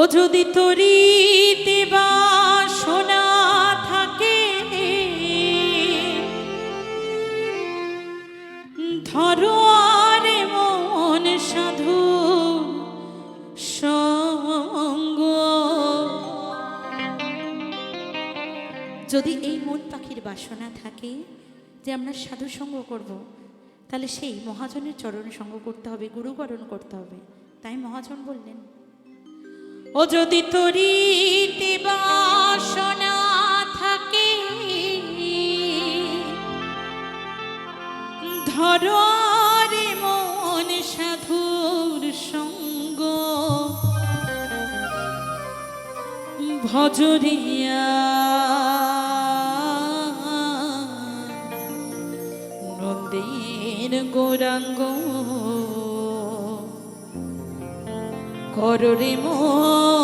ও যদি তরিতে বাসনা থাকে, ধরো আরে মন সাধু সঙ্গ। যদি এই মন পাখির বাসনা থাকে যে আমরা সাধু সঙ্গ করব, তাহলে সেই মহাজনের চরণ সঙ্গ করতে হবে গুরুকরণ করতে হবে। তাই মহাজন বললেন ও যদি তরিতে বাসনা থাকে ধরে সাধুর সঙ্গ। ভজরিয়া নন্দের গৌরাঙ্গ কররে মন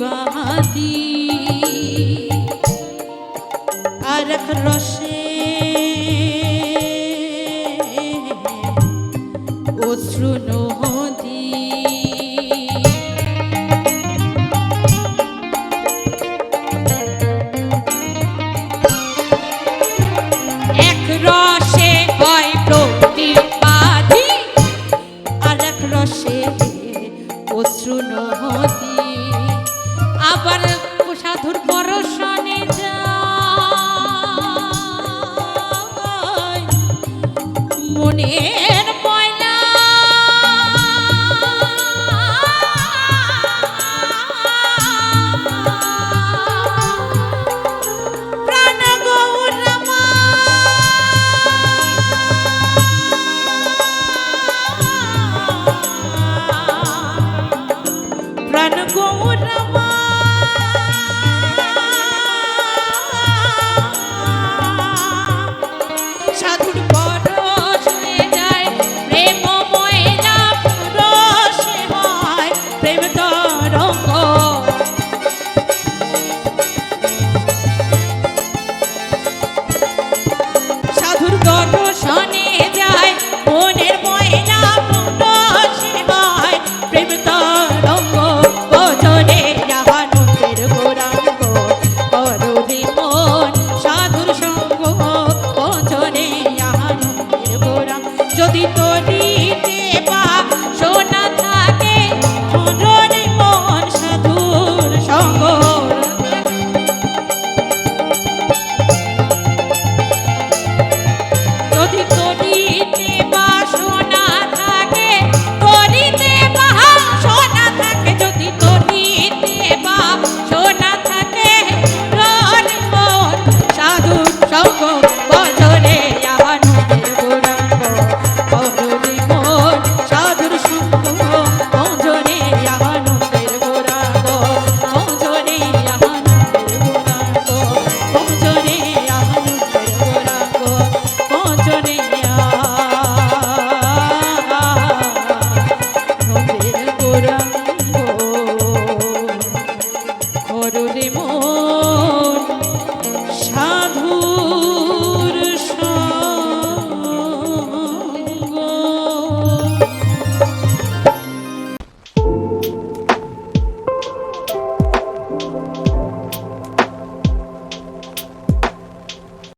বাদি আর এক রস Nee.